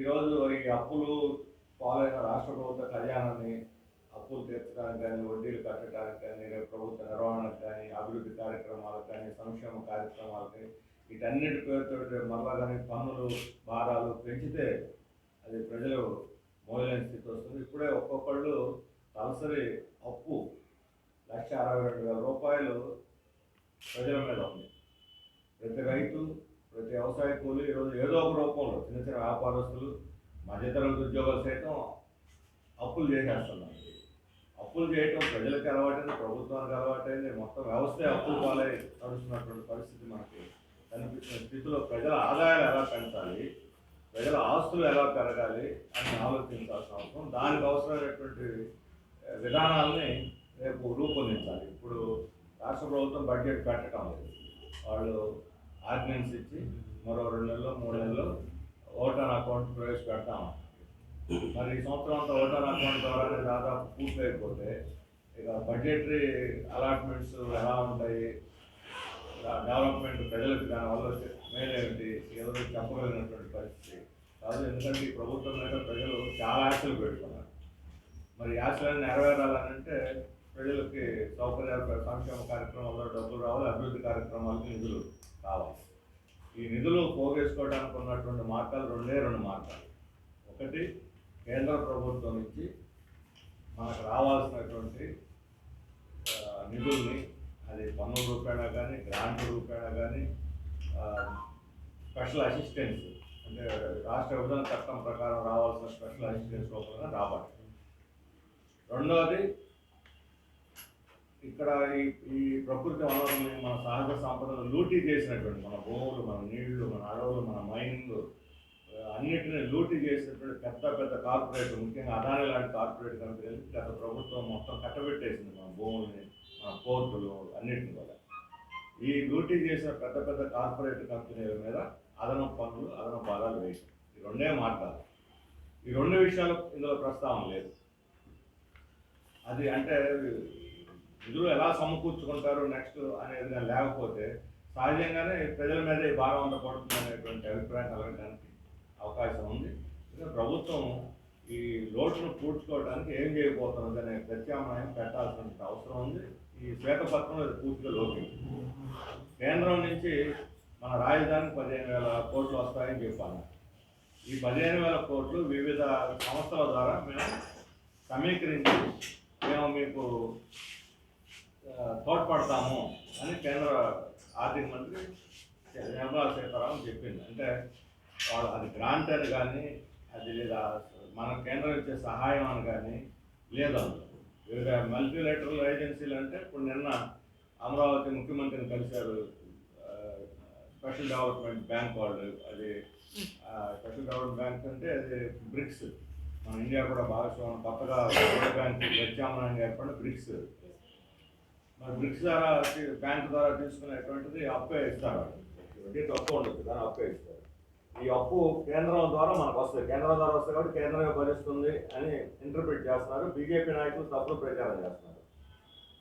ఈరోజు ఈ అప్పులు పాలైన రాష్ట్ర ప్రభుత్వ ఖజానాన్ని అప్పులు తీర్చడానికి కానీ వడ్డీలు కట్టడానికి కానీ ప్రభుత్వ నిర్వహణకు కానీ అభివృద్ధి కార్యక్రమాలకు కానీ సంక్షేమ కార్యక్రమాలకి వీటన్నిటి పేరుతో మరలా కానీ పన్నులు భారాలు పెంచితే అది ప్రజలు మోయలేని స్థితి వస్తుంది. ఇప్పుడే ఒక్కొక్కళ్ళు తలసరి అప్పు లక్ష అరవై రెండు వేల రూపాయలు ప్రజల మీద ఉంది. ప్రతి రైతు ప్రతి వ్యవసాయ కూలి ఈరోజు ఏదో ఒక రూపంలో చిన్న చిన్న వ్యాపారస్తులు మధ్యతరగతి ఉద్యోగాలు సైతం అప్పులు చేసేస్తున్నారు. అప్పులు చేయటం ప్రజలకు అలవాటైంది ప్రభుత్వానికి అలవాటైంది మొత్తం వ్యవస్థ అప్పులు పాలై నడుస్తున్నటువంటి పరిస్థితి మనకి కనిపిస్తున్న స్థితిలో ప్రజల ఆదాయాలు ఎలా పెంచాలి ప్రజల ఆస్తులు ఎలా పెరగాలి అని ఆలోచించాల్సిన అవసరం. దానికి అవసరమైనటువంటి విధానాలని రేపు రూపొందించాలి. ఇప్పుడు రాష్ట్ర ప్రభుత్వం బడ్జెట్ పెట్టడం లేదు. వాళ్ళు ఆర్డినెన్స్ ఇచ్చి మరో రెండు నెలలు మూడు నెలలు ఓటర్ అకౌంట్ ప్రవేశపెడతాం. మరి ఈ సంవత్సరం అంతా ఓటర్ అకౌంట్ ద్వారానే దాదాపు పూర్తి అయిపోతే ఇక బడ్జెటరీ అలాట్మెంట్స్ ఎలా ఉంటాయి? డెవలప్మెంట్ ప్రజలకు దానివల్ల మేలేమిటి ఏదో చెప్పగలిగినటువంటి పరిస్థితి. కాదు ఎందుకంటే ఈ ప్రభుత్వం మీద ప్రజలు చాలా ఆశలు పెట్టుకున్నారు. మరి ఆశలన్నీ నెరవేరాలనంటే ప్రజలకి సౌకర్యాలు సంక్షేమ కార్యక్రమాల్లో డబ్బులు రావాలి అభివృద్ధి కార్యక్రమాలకు నిధులు. కావాలి. ఈ నిధులు పోగేసుకోవడానికి ఉన్నటువంటి మార్గాలు రెండే రెండు మార్గాలు. ఒకటి కేంద్ర ప్రభుత్వం నుంచి మనకు రావాల్సినటువంటి నిధుల్ని అది పన్ను రూపాయన కానీ గ్రాంట్ రూపాయన కానీ స్పెషల్ అసిస్టెన్స్ అంటే రాష్ట్ర విభజన చట్టం ప్రకారం రావాల్సిన స్పెషల్ అసిస్టెన్స్ రూపంగా రావాలి. రెండవది ఇక్కడ ఈ ఈ ప్రకృతి వనరుల్ని మన సహజ సంపదలు లూటీ చేసినటువంటి మన భూములు మన నీళ్ళు మన అడవులు మన మైనింగ్ అన్నిటిని లూటీ చేసినటువంటి పెద్ద పెద్ద కార్పొరేట్ ముఖ్యంగా అదాని లాంటి కార్పొరేట్ కంపెనీలు గత ప్రభుత్వం మొత్తం కట్టబెట్టేసింది మన భూముల్ని మన పోర్టులు అన్నిటిని కూడా. ఈ లూటీ చేసిన పెద్ద పెద్ద కార్పొరేట్ కంపెనీల మీద అదనపు పనులు అదనపు భారాలు వేయటం ఈ రెండే మార్గాలు. ఈ రెండు విషయాలు ఇందులో ప్రస్తావన లేదు. అది అంటే నిధులు ఎలా సమకూర్చుకుంటారు నెక్స్ట్ అనేది లేకపోతే సహజంగానే ప్రజల మీద ఈ భారం అంతా పడుతుంది అనేటువంటి అభిప్రాయం కలగడానికి అవకాశం ఉంది. ప్రభుత్వం ఈ లోటును పూడ్చుకోవడానికి ఏం చేయబోతున్నది అనే ప్రత్యామ్నాయం పెట్టాల్సిన అవసరం ఉంది. ఈ శ్వేతపత్రం ఇది పూర్తిగా లోకి. కేంద్రం నుంచి మన రాజధానికి పదిహేను వేల కోట్లు వస్తాయని చెప్పాను ఈ పదిహేను వేల కోట్లు వివిధ సంస్థల ద్వారా మేము సమీకరించి మేము మీకు తోడ్పడతాము అని కేంద్ర ఆర్థిక మంత్రి నిర్మలా సీతారామన్ చెప్పింది అంటే వాళ్ళు అది గ్రాంట్ అని కానీ అది లేదా మన కేంద్రం ఇచ్చే సహాయం అని కానీ లేదు వివిధ మల్టీలేటరల్ ఏజెన్సీలు అంటే ఇప్పుడు నిన్న అమరావతి ముఖ్యమంత్రిని కలిశారు స్పెషల్ డెవలప్మెంట్ బ్యాంక్ వాళ్ళు. అది స్పెషల్ డెవలప్మెంట్ బ్యాంక్ అంటే అది బ్రిక్స్ మన ఇండియా కూడా భాగస్వామ్యం కొత్తగా వరల్డ్ బ్యాంక్ ప్రత్యామ్నాయంగా ఏర్పడిన బ్రిక్స్ మరి బ్రిక్స్ ద్వారా బ్యాంక్ ద్వారా తీసుకునేటువంటిది అప్పే ఇస్తారు వడ్డీ తక్కువ ఉండదు కానీ అప్పే ఇస్తారు ఈ అప్పు కేంద్రం ద్వారా మనకు వస్తుంది. కేంద్రం ద్వారా వస్తుంది కాబట్టి కేంద్రమే భరిస్తుంది అని ఇంటర్ప్రిట్ చేస్తున్నారు. బీజేపీ నాయకులు తప్పుడు ప్రచారం చేస్తున్నారు.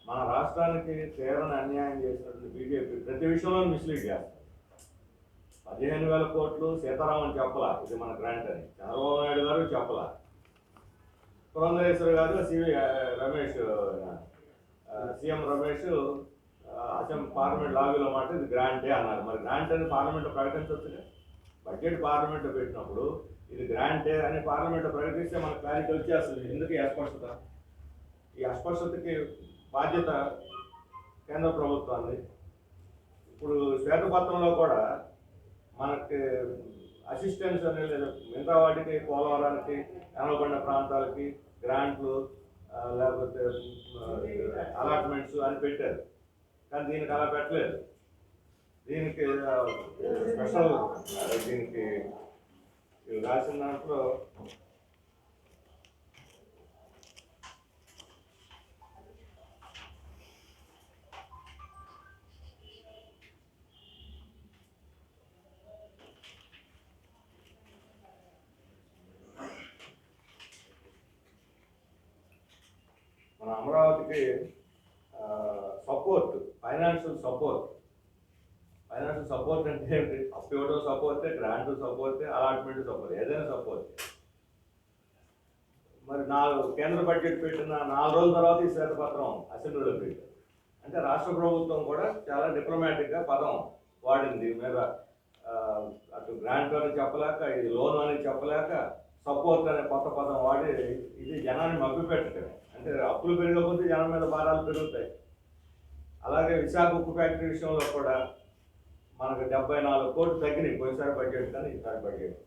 మన రాష్ట్రానికి తీరని అన్యాయం చేసినటువంటి బీజేపీ ప్రతి విషయంలో మిస్లీడ్ చేస్తారు పదిహేను వేల కోట్లు సీతారామన్ చెప్పలా ఇది మన గ్రాంట్ అని. చంద్రబాబు నాయుడు గారు చెప్పలా. పురంధరేశ్వరి గారు సివి రమేష్ గారు సీఎం రమేష్ ఆ, అసెంబ్లీ పార్లమెంట్ లాబీలో మాట ఇది గ్రాంటే అన్నారు. మరి గ్రాంట్ అని పార్లమెంట్ ప్రకటించవచ్చుగా బడ్జెట్ పార్లమెంట్ పెట్టినప్పుడు ఇది గ్రాంటే అని పార్లమెంట్ ప్రకటిస్తే మనకు క్లారిటీ వచ్చేస్తుంది ఎందుకు ఈ అస్పష్టత? ఈ అస్పష్టతకి బాధ్యత కేంద్ర ప్రభుత్వాన్ని ఇప్పుడు శ్వేతపత్రంలో కూడా మనకి అసిస్టెన్స్ అనేది లేదు. మిగతా వాటికి పోలవరానికి ఎనలబడిన ప్రాంతాలకి గ్రాంట్లు లేకపోతే అలాట్మెంట్స్ అని పెట్టారు. కానీ దీనికి అలా పెట్టలేదు. దీనికి స్పెషల్ దీనికి రాసిన దాంట్లో మన అమరావతికి support financial support financial support అంటే ఏంటి అప్పు ఇవ్వడం సపోర్టే గ్రాంట్ సపోర్టే అలాట్మెంట్ సపోర్ట్ ఏదైనా సపోర్ట్ మరి నాలుగు కేంద్ర బడ్జెట్ పెట్టిన నాలుగు రోజుల తర్వాత ఈ శ్వేతపత్రం అసెంబ్లీలో పెట్టారు. అంటే రాష్ట్ర ప్రభుత్వం కూడా చాలా డిప్లొమాటిక్గా పదం వాడింది. మీద అటు గ్రాంట్ అని చెప్పలేక ఇది లోన్ అని చెప్పలేక సపోర్ట్ అనే కొత్త పదం వాడి ఇది జనాన్ని మభ్యపెట్టడమే. అంటే అప్పులు పెరిగకపోతే జనం మీద భారాలు పెరుగుతాయి. అలాగే విశాఖ ఉక్కు ఫ్యాక్టరీ విషయంలో కూడా మనకు డెబ్బై నాలుగు కోట్లు తగ్గినాయి పోయినసారి బడ్జెట్ కానీ ఈసారి బడ్జెట్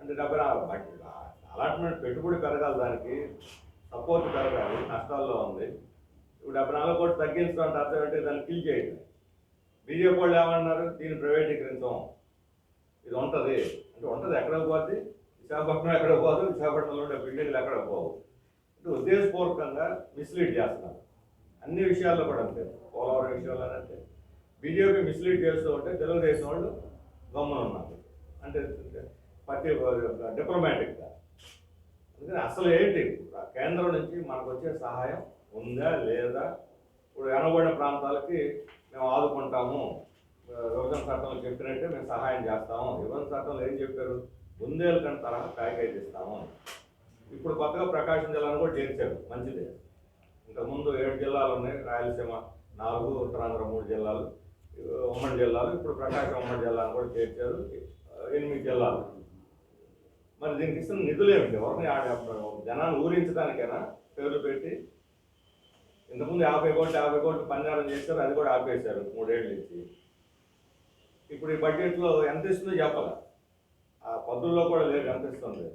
అంటే డెబ్బై నాలుగు బడ్జెట్ అలాట్మెంట్ పెట్టుబడి పెరగాలి దానికి. సపోర్ట్ పెరగాలి. నష్టాల్లో ఉంది. ఇప్పుడు డెబ్బై నాలుగు కోట్లు తగ్గించడం అర్థం ఏంటి? దాన్ని కిల్ చేయడం. బీజేపీ వాళ్ళు ఏమన్నారు? దీన్ని ప్రైవేటీకరించాం. ఇది ఉంటుంది. అంటే ఉంటుంది ఎక్కడ పోద్ది? విశాఖపట్నం ఎక్కడ పోదు? విశాఖపట్నంలో ఉండే బిల్డింగ్లు ఎక్కడ పోవు? ఉద్దేశపూర్వకంగా మిస్లీడ్ చేస్తున్నారు అన్ని విషయాల్లో కూడా అంతే. పోలవరం విషయాల్లో అంతే. బీజేపీ మిస్లీడ్ చేస్తూ ఉంటే తెలుగుదేశం వాళ్ళు గమ్మున ఉన్నారు. అంటే పార్టీ డిప్లొమాటిక్గా అందుకని అసలు ఏంటి? కేంద్రం నుంచి మనకు వచ్చే సహాయం ఉందా లేదా? ఇప్పుడు వెనబడిన ప్రాంతాలకి మేము ఆదుకుంటాము. విభజన చట్టంలో చెప్పినట్టే మేము సహాయం చేస్తాము. విభజన చట్టంలో ఏం చెప్పారు? బుందేలు కంటే తరహా ప్యాకేజ్ ఇస్తాము ఇప్పుడు కొత్తగా ప్రకాశం జిల్లాను కూడా చేర్చారు. మంచిదే. ఇంతకుముందు ఏడు జిల్లాలు ఉన్నాయి. రాయలసీమ నాలుగు ఉత్తరాంధ్ర మూడు జిల్లాలు. ఉమ్మడి జిల్లాలు. ఇప్పుడు ప్రకాశం ఉమ్మడి జిల్లాను కూడా చేర్చారు. ఎనిమిది జిల్లాలు. మరి దీనికి ఇస్తున్న నిధులు ఏమిటి? ఎవరిని ఆ- జనాన్ని ఊరించడానికైనా? పేర్లు పెట్టి. ఇంతకుముందు యాభై కోట్లు యాభై కోట్లు పంజారం చేశారు. అది కూడా ఆపేశారు మూడేళ్ళు నుంచి. ఇప్పుడు ఈ బడ్జెట్లో ఎంత ఇస్తుందో చెప్పాలి. ఆ పద్దుల్లో కూడా లేదు. ఎంత ఇస్తుంది?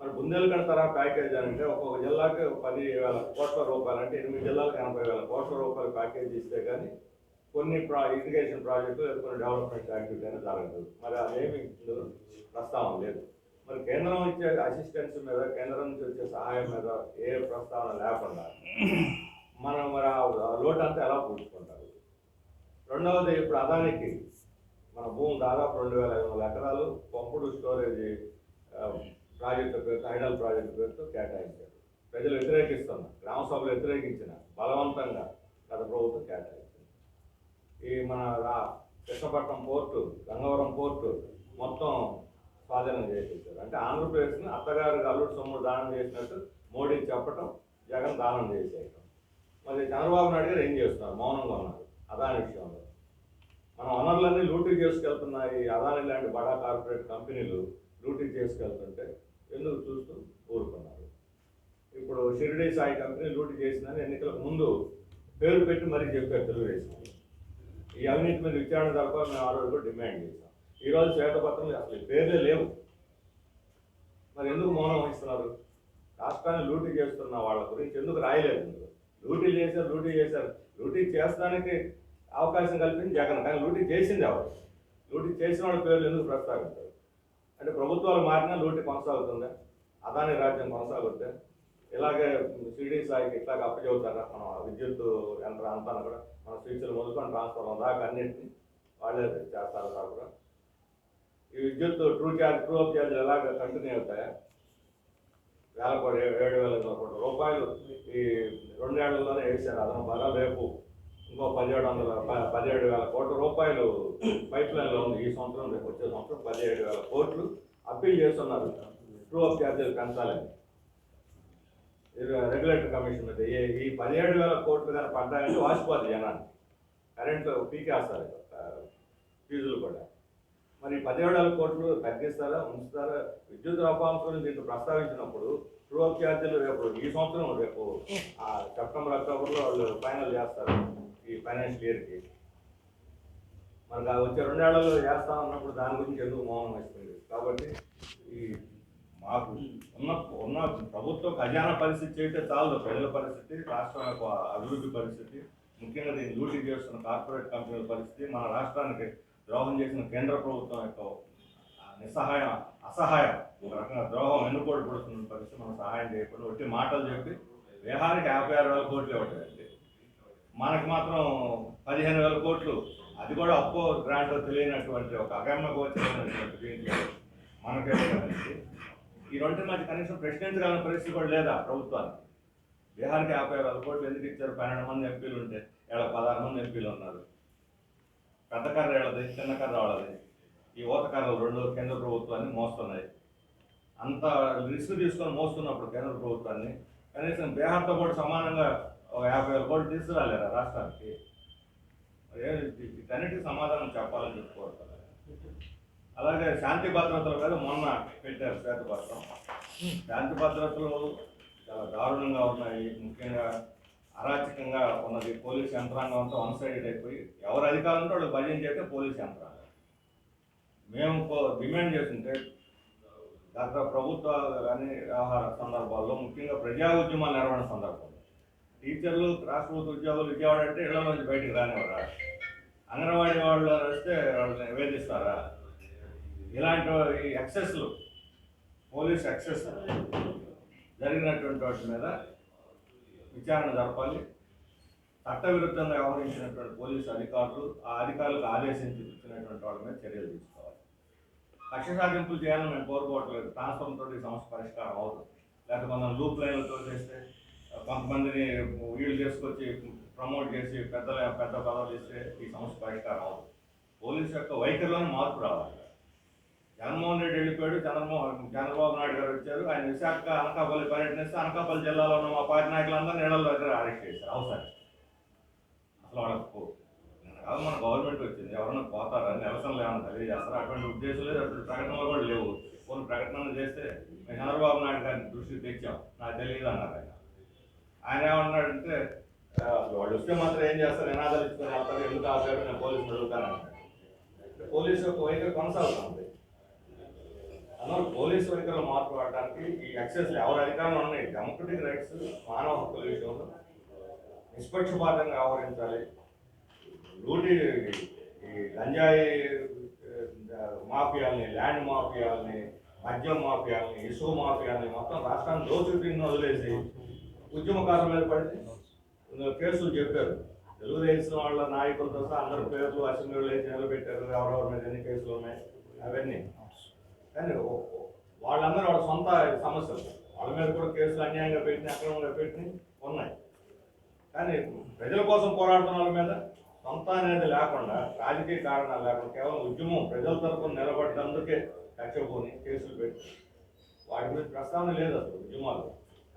మరి బుందేలకండ తరహా ప్యాకేజ్ అంటే ఒక్కొక్క జిల్లాకి పది వేల కోట్ల రూపాయలు అంటే ఎనిమిది జిల్లాలకు ఎనభై వేల కోట్ల రూపాయలు ప్యాకేజ్ ఇస్తే కానీ కొన్ని ప్రా ఇరిగేషన్ ప్రాజెక్టులు లేదా కొన్ని డెవలప్మెంట్ యాక్టివిటీ అనేది జరగదు. మరి అదేమి ప్రస్తావన లేదు. మరి కేంద్రం ఇచ్చే అసిస్టెన్స్ మీద కేంద్రం నుంచి వచ్చే సహాయం మీద ఏ ప్రస్తావన లేకుండా మనం మరి ఆ లోటు అంతా ఎలా పూడ్చుకుంటారు? రెండవది ఇప్పుడు అదానికి మన భూమి దాదాపు రెండు వేల ఐదు వందల ఎకరాలు పంపుడు స్టోరేజ్ ప్రాజెక్టు పేరుతో హైడల్ ప్రాజెక్టు పేరుతో కేటాయించారు. ప్రజలు వ్యతిరేకిస్తున్నారు. గ్రామ సభలు వ్యతిరేకించిన బలవంతంగా గత ప్రభుత్వం కేటాయించింది. ఈ మన రా- కృష్ణపట్నం పోర్టు గంగవరం పోర్టు మొత్తం స్వాధీనం చేసేసారు. అంటే ఆంధ్రప్రదేశ్ని అత్తగారికి అల్లుడు సొమ్ముడు దానం చేసినట్టు మోడీ చెప్పటం జగన్ దానం చేసేయటం. మరి చంద్రబాబు నాయుడు గారు ఏం చేస్తున్నారు? మౌనంగా ఉన్నారు. అదాని విషయంలో. మన వనరులన్నీ లూటీ చేసుకెళ్తున్న ఈ అదాని లాంటి బడా కార్పొరేట్ కంపెనీలు లూటీ చేసుకెళ్తుంటే ఎందుకు చూస్తూ ఊరుకున్నారు? ఇప్పుడు షిరిడి సాయి కంపెనీ లూటీ చేసిందని ఎన్నికలకు ముందు పేరు పెట్టి మరీ చెప్పారు తెలుగుదేశం. ఈ అవినీతి మీద విచారణ తప్ప మేము ఆ రోజు కూడా డిమాండ్ చేశాం. ఈ రోజు శ్వేతపత్రం అసలు పేర్లే లేవు. మరి ఎందుకు మౌనం వహిస్తున్నారు? రాష్ట్రాన్ని లూటీ చేస్తున్న వాళ్ళ గురించి ఎందుకు రాయలేదు లూటీ చేశారు లూటీ చేశారు. లూటీ చేస్తానికి అవకాశం కల్పించి జగన్ కానీ లూటీ చేసింది ఎవరు? లూటీ చేసిన వాళ్ళ పేర్లు ఎందుకు ప్రస్తావించారు? అంటే ప్రభుత్వాలు మారినా లూటీ కొనసాగుతుందా? అదాని రాజ్యం కొనసాగుద్దా ఇలాగే సిడీ సాయికి ఇట్లాగ అప్పచెబుతారా? మనం విద్యుత్ యంత్ర అంతా కూడా మన స్విచ్లు మొదలుకొని ట్రాన్స్ఫార్మర్ దాకా అన్నింటినీ వాళ్ళే చేస్తారు కూడా. ఈ విద్యుత్ true charge true up charge ఎలాగ కంటిన్యూ అవుతాయా? వేల కోటి ఏడు వేల కోట్ల రూపాయలు ఈ రెండేళ్ళలోనే వేసారు అదనం బాగా రేపు ఇంకో పదిహేడు వందల ప- పదిహేడు వేల కోట్ల రూపాయలు పైప్ లైన్లో ఉంది. ఈ సంవత్సరం రేపు వచ్చే సంవత్సరం పదిహేడు వేల కోట్లు అప్పీల్ చేస్తున్నారు. ట్రూ అప్ ఛార్జీలు పెంచాలని. రెగ్యులేటరీ కమిషన్ మీద ఈ- ఈ పదిహేడు వేల కోట్లు కానీ పడ్డాయంటే వాసిపోతుంది జనాన్ని. కరెంటు పీకేస్తారు ఫీజులు కూడా. మరి పదిహేడు వేల కోట్లు తగ్గిస్తారా ఉంచుతారా? విద్యుత్ రూపాంశం దీంట్లో ప్రస్తావించినప్పుడు ట్రూ అప్ ఛార్జీలు రేపు ఈ సంవత్సరం రేపు సెప్టెంబర్ అక్టోబర్లో వాళ్ళు ఫైనల్ చేస్తారు. ఈ ఫైనాన్షియల్ ఇయర్కి మనకు ఆ వచ్చే రెండేళ్ళలో చేస్తా ఉన్నప్పుడు దాని గురించి ఎందుకు మౌనం వస్తుంది కాబట్టి ఈ మాకు ఉన్న ఉన్న ప్రభుత్వ ఖజానా పరిస్థితి చేస్తే చాలు ప్రజల పరిస్థితి రాష్ట్రం యొక్క అభివృద్ధి పరిస్థితి ముఖ్యంగా దీన్ని లూటీ చేస్తున్న కార్పొరేట్ కంపెనీల పరిస్థితి మన రాష్ట్రానికి ద్రోహం చేసిన కేంద్ర ప్రభుత్వం యొక్క నిస్సహాయం అసహాయం ఒక రకంగా ద్రోహం ఎన్నుకోడు పడుతున్న పరిస్థితి మనం సహాయం చేయకుండా ఒట్టి మాటలు చెప్పి వ్యూహానికి యాభై ఆరు వేల కోట్లు ఇవ్వటండి మనకు మాత్రం పదిహేను వేల కోట్లు. అది కూడా అప్పో గ్రాంట్ తెలియనటువంటి ఒక అగమ్య గోచరమైనటువంటి దీంట్లో మనకే ఈ రెండు మధ్య కనీసం ప్రశ్నించగలిగిన పరిస్థితి కూడా లేదా ప్రభుత్వానికి? బీహార్కి యాభై వేల కోట్లు ఎందుకు ఇచ్చారు? పన్నెండు మంది ఎంపీలు ఉంటే ఇలా పదహారు మంది ఎంపీలు ఉన్నారు? పెద్ద కర్ర వెళ్ళదు చిన్న కర్ర వాళ్ళది ఈ ఓత కర్రలు రెండు కేంద్ర ప్రభుత్వాన్ని మోస్తున్నాయి. అంత రిస్క్ తీసుకొని మోస్తున్నప్పుడు కేంద్ర ప్రభుత్వాన్ని కనీసం బీహార్తో పాటు సమానంగా ఒక యాభై వేల కోట్లు తీసుకురాలేరా రాష్ట్రానికి? వీటన్నిటికీ సమాధానం చెప్పాలని చెప్పుకోవచ్చు అలాగే శాంతి భద్రతల మీద మొన్న పెట్టారు శ్వేతపత్రం శాంతి భద్రతలు చాలా దారుణంగా ఉన్నాయి. ముఖ్యంగా అరాచకంగా ఉన్నది. పోలీస్ యంత్రాంగం అంతా వన్ సైడెడ్ అయిపోయి ఎవరు అధికారులు ఉంటే వాళ్ళు భజన చేస్తే పోలీస్ యంత్రాంగం. మేము డిమాండ్ చేస్తుంటే గత ప్రభుత్వాలు కానీ వ్యవహార సందర్భాల్లో ముఖ్యంగా ప్రజా ఉద్యమాలు నిర్వహణ సందర్భంలో టీచర్లు రాష్ట్ర ఉద్యోగులు విజయవాడ అంటే ఇళ్ళ నుంచి బయటికి రానివ్వరా అంగన్వాడీ వాళ్ళు వస్తే వాళ్ళని వేధిస్తారా ఇలాంటి ఈ ఎక్సెస్లు పోలీస్ ఎక్సెస్ జరిగినటువంటి వాటి మీద విచారణ జరపాలి. చట్టవిరుద్ధంగా వ్యవహరించినటువంటి పోలీసు అధికారులు ఆ అధికారులకు ఆదేశించి ఇచ్చినటువంటి వాళ్ళ మీద చర్యలు తీసుకోవాలి. కక్ష సాధింపులు చేయాలని మేము కోరుకోవట్లేదు. ట్రాన్స్ఫార్మ్ తోటి ఈ సమస్య పరిష్కారం అవుతుంది లేకపోతే మనం లూప్ లైన్లతో చేస్తే కొంతమందిని వీళ్ళు చేసుకొచ్చి ప్రమోట్ చేసి పెద్దల పెద్ద పదవులు ఇస్తే ఈ సమస్య పరిష్కారం అవ్వదు. పోలీసు యొక్క వైఖరిలోనే మార్పు రావాలి. జగన్మోహన్ రెడ్డి వెళ్ళిపోయాడు చంద్రమోహన్ చంద్రబాబు నాయుడు గారు వచ్చారు ఆయన విశాఖ అనకాపల్లి పర్యటనిస్తే అనకాపల్లి జిల్లాలో ఉన్న మా పార్టీ నాయకులందరూ నీళ్ళ దగ్గర అరెస్ట్ చేశారు. అవసరం. అసలు వాళ్ళకు కాదు మన గవర్నమెంట్ వచ్చింది. ఎవరన్నా పోతారా? నిరసనలు ఏమైనా తెలియజేస్తారా? అటువంటి ఉద్దేశం లేదు. అటువంటి ప్రకటనలు కూడా లేవు. కొన్ని ప్రకటనలు చేస్తే మేము చంద్రబాబు నాయుడు గారిని దృష్టికి తెచ్చాం. నాకు తెలియదు అన్నారు ఆయన. ఆయన ఏమన్నాడంటే అసలు వాళ్ళు వస్తే మాత్రం ఏం చేస్తారు? నినాదాలు ఇస్తారు వెళ్తారు. ఎందుకు ఆపారు? నేను పోలీసులు అడుగుతాను పోలీసు యొక్క వైఖరి కొనసాగుతుంది. అందువల్ల పోలీసు వైఖరిలో మార్పు రావడానికి ఈ యాక్సెస్ ఎవరి అధికారంలో ఉన్నాయి? డెమోక్రటిక్ రైట్స్ మానవ హక్కుల విషయంలో నిష్పక్షపాతంగా వ్యవహరించాలి. లూటి ఈ గంజాయి మాఫియాల్ని ల్యాండ్ మాఫియాల్ని మద్యం మాఫియాల్ని ఇసుక మాఫియాల్ని మొత్తం రాష్ట్రాన్ని దోచుకుని వదిలేసి ఉద్యమకారుల మీద పడి కేసులు చెప్పారు. తెలుగుదేశం వాళ్ళ నాయకులతో సహా అందరి పేర్లు అసెంబ్లీలో వేసి నిలబెట్టారు ఎవరెవరి మీద ఎన్ని కేసులు ఉన్నాయి అవన్నీ. కానీ వాళ్ళందరూ వాళ్ళ సొంత సమస్యలు. వాళ్ళ మీద కూడా కేసులు అన్యాయంగా పెట్టిన అక్రమంగా పెట్టిన ఉన్నాయి. కానీ ప్రజల కోసం పోరాడుతున్న వాళ్ళ మీద సొంత అనేది లేకుండా రాజకీయ కారణాలు లేకుండా కేవలం ఉద్యమం ప్రజల తరపున నిలబడ్డందుకే కక్షపోని కేసులు పెట్టి వాటి మీద ప్రస్తావన లేదు అసలు ఉద్యమాలు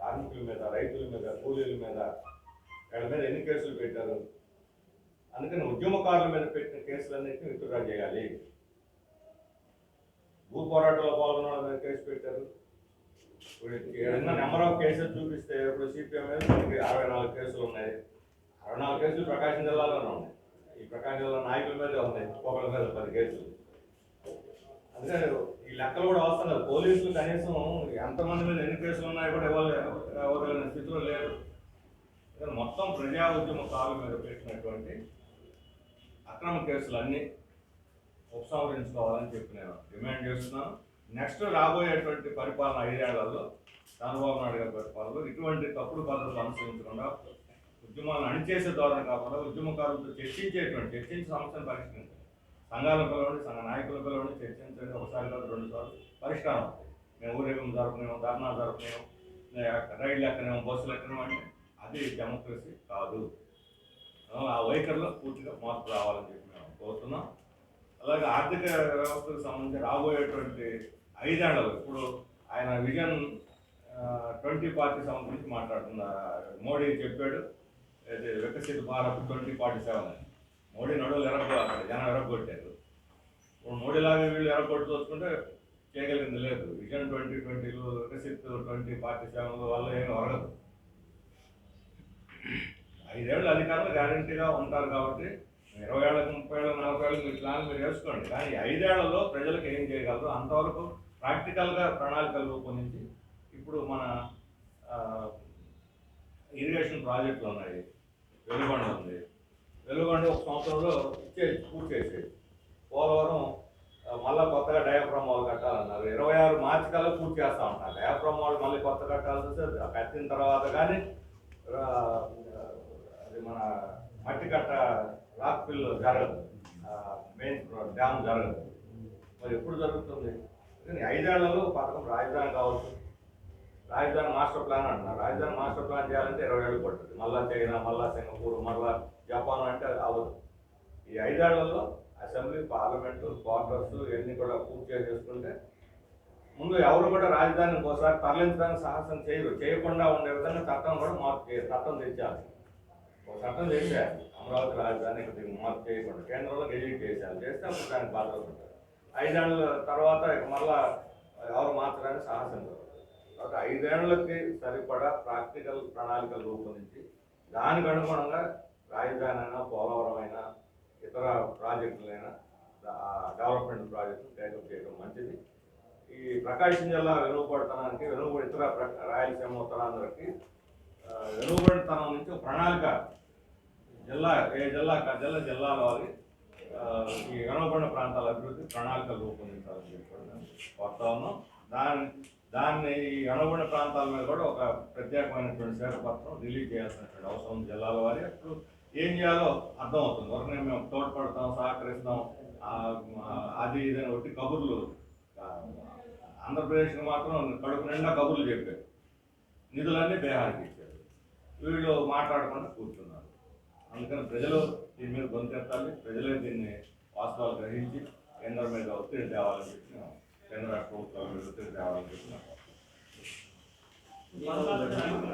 కార్మికుల మీద రైతుల మీద కూలీల మీద వీళ్ళ మీద ఎన్ని కేసులు పెట్టారు? అందుకని ఉద్యమకారుల మీద పెట్టిన కేసులన్నింటినీ విత్డ్రా చేయాలి. భూ పోరాటంలో పాల్గొన్న వాళ్ళ మీద కేసు పెట్టారు. ఇప్పుడు ఏదైనా నెంబర్ ఆఫ్ కేసెస్ చూపిస్తే ఇప్పుడు సిపిఎం మీద మనకి అరవై నాలుగు కేసులు ఉన్నాయి. అరవై నాలుగు కేసులు ప్రకాశం జిల్లాలోనే ఉన్నాయి. ఈ ప్రకాశం జిల్లా నాయకుల మీద ఉన్నాయి. ఒకళ్ళ మీద పది కేసులు. అదే ఈ లెక్కలు కూడా వస్తున్నారు పోలీసులు కనీసం ఎంతమంది మీద ఎన్ని కేసులు ఉన్నాయో కూడా ఎవరు ఎవరు స్థితిలో లేరు. మొత్తం ప్రజా ఉద్యమ కాలం మీద పెట్టినటువంటి అక్రమ కేసులు అన్నీ ఉపసంహరించుకోవాలని చెప్పి నేను డిమాండ్ చేస్తున్నాను. నెక్స్ట్ రాబోయేటువంటి పరిపాలన ఐదేళ్ళలో చంద్రబాబు నాయుడు గారి పరిపాలనలో ఇటువంటి తప్పుడు పద్ధతులు అనుసరించకుండా ఉద్యమాలను అణిచేసే ధోరణి కాకుండా ఉద్యమకారులతో చర్చించేటువంటి చర్చించి సమస్యను పరిష్కరించాలి సంఘాల పిలవండి సంఘ నాయకుల పిలవండి చర్చించండి. ఒకసారి కాదు రెండు సార్లు. పరిష్కారం మేము ఊరేగం జరపనేమో ధర్నా జరపనేమో రైళ్ళు ఎక్కనేమో బస్సులు ఎక్కనేమో అంటే అది డెమోక్రసీ కాదు. ఆ వైఖరిలో పూర్తిగా మార్పు రావాలని చెప్పి మేము కోరుతున్నాం. అలాగే ఆర్థిక వ్యవస్థకు సంబంధించి రాబోయేటువంటి ఐదేళ్ళలో ఇప్పుడు ఆయన విజన్ ట్వంటీ పార్టీ సంబంధించి మాట్లాడుతున్న మోడీ చెప్పాడు అయితే Viksit Bharat twenty forty seven అని. మోడీ నడువులు ఎరగొ అక్కడ జనం ఎరగొట్టారు. ఇప్పుడు మోడీ లాగా వీళ్ళు ఎరగొట్టు చూసుకుంటే చేయగలిగింది లేదు. విజన్ ట్వంటీ ట్వంటీలు వికసిత్ ట్వంటీ ఫార్టీ సెవెన్ వల్ల ఏమి ఒరగదు. ఐదేళ్ళు అధికారులు గ్యారంటీగా ఉంటారు కాబట్టి ఇరవై ఏళ్ళకి ముప్పై ఏళ్ళకి నలభై ఏళ్ళకి మీ ప్లాన్ మీరు వేసుకోండి. కానీ ఐదేళ్ళలో ప్రజలకు ఏం చేయగలరు? అంతవరకు ప్రాక్టికల్గా ప్రణాళికలు రూపొందించి ఇప్పుడు మన ఇరిగేషన్ ప్రాజెక్టులు ఉన్నాయి. వెలుగొండ ఉంది. వెలుగొండ ఒక సంవత్సరంలో ఇచ్చే పూర్తి చేసేది. పోలవరం మళ్ళీ కొత్తగా డయాఫ్రామ్ వాళ్ళు కట్టాలన్నారు. ఇరవై ఆరు మార్చి కల్లా పూర్తి చేస్తా ఉంటారు డయాఫ్రామ్ వాళ్ళు మళ్ళీ కొత్త కట్టాల్సి వస్తే కట్టిన తర్వాత కానీ అది మన మట్టి కట్ట రాక్ పిల్ జరగదు. మెయిన్ డ్యామ్ జరగదు. మరి ఎప్పుడు జరుగుతుంది? కానీ ఐదేళ్ళలో పథకం రాజధాని కావచ్చు. రాజధాని మాస్టర్ ప్లాన్ అంటున్నారు. రాజధాని మాస్టర్ ప్లాన్ చేయాలంటే ఇరవై ఏళ్ళు పడుతుంది. మళ్ళా చైనా మళ్ళా సింగపూర్ మళ్ళా జపాన్ అంటే అది అవ్వదు. ఈ ఐదేళ్ళలో అసెంబ్లీ పార్లమెంటు క్వార్టర్స్ ఇవన్నీ కూడా పూర్తి చేసుకుంటే ముందు ఎవరు కూడా రాజధానిని ఒకసారి తరలించడానికి సాహసం చేయరు. చేయకుండా ఉండే విధంగా చట్టం కూడా మార్పు చేయాలి చట్టం తెచ్చాలి ఒక చట్టం చేశారు. అమరావతి రాజధాని ఇక్కడ మార్పు చేయకుండా కేంద్రంలో గెజిట్ చేశారు. చేస్తే అప్పుడు దానికి బాధ్యత ఉంటుంది. ఐదేళ్ళ తర్వాత ఇక మళ్ళా ఎవరు మార్చడానికి సాహసం లేదు. ఒక ఐదేళ్ళకి సరిపడా ప్రాక్టికల్ ప్రణాళికలు రూపొందించి దానికి అనుగుణంగా రాజధాని అయినా పోలవరం అయినా ఇతర ప్రాజెక్టులైనా డెవలప్మెంట్ ప్రాజెక్టులు టేకప్ చేయడం మంచిది. ఈ ప్రకాశం జిల్లా వెనుకబడతనానికి వెనుకబడి ఇతర రాయలసీమ ఉత్తరాంధ్రకి ఆ, వెనుకబడితనం నుంచి ప్రణాళిక జిల్లా ఏ జిల్లా కా జిల్లా జిల్లాల వారి ఈ వెనుకబడిన ప్రాంతాల అభివృద్ధి ప్రణాళికలు రూపొందించాలని చెప్పి కొత్త ఉన్నాం. దాని దాన్ని ఈ వెనుకబడిన ప్రాంతాల మీద కూడా ఒక ప్రత్యేకమైనటువంటి శ్వేతపత్రం రిలీజ్ చేయాల్సినటువంటి అవసరం ఉంది జిల్లాల వారి. అప్పుడు ఏం చేయాలో అర్థం అవుతుంది ఒకరిని మేము తోడ్పడతాం సహకరిస్తాం. అది ఇది అని ఒకటి కబుర్లు. ఆంధ్రప్రదేశ్కి మాత్రం కడుపు నిండా కబుర్లు చెప్పారు. నిధులన్నీ బీహార్కి ఇచ్చారు. వీళ్ళు మాట్లాడకుండా కూర్చున్నారు. అందుకని ప్రజలు దీని మీద గొంతెత్తాలి. ప్రజలే దీన్ని వాస్తవాలు గ్రహించి కేంద్రం మీద ఒత్తిడి తేవాలని చెప్పి మేము కేంద్ర రాష్ట్ర ప్రభుత్వాల మీద ఒత్తిడి తేవాలని చెప్పి మేము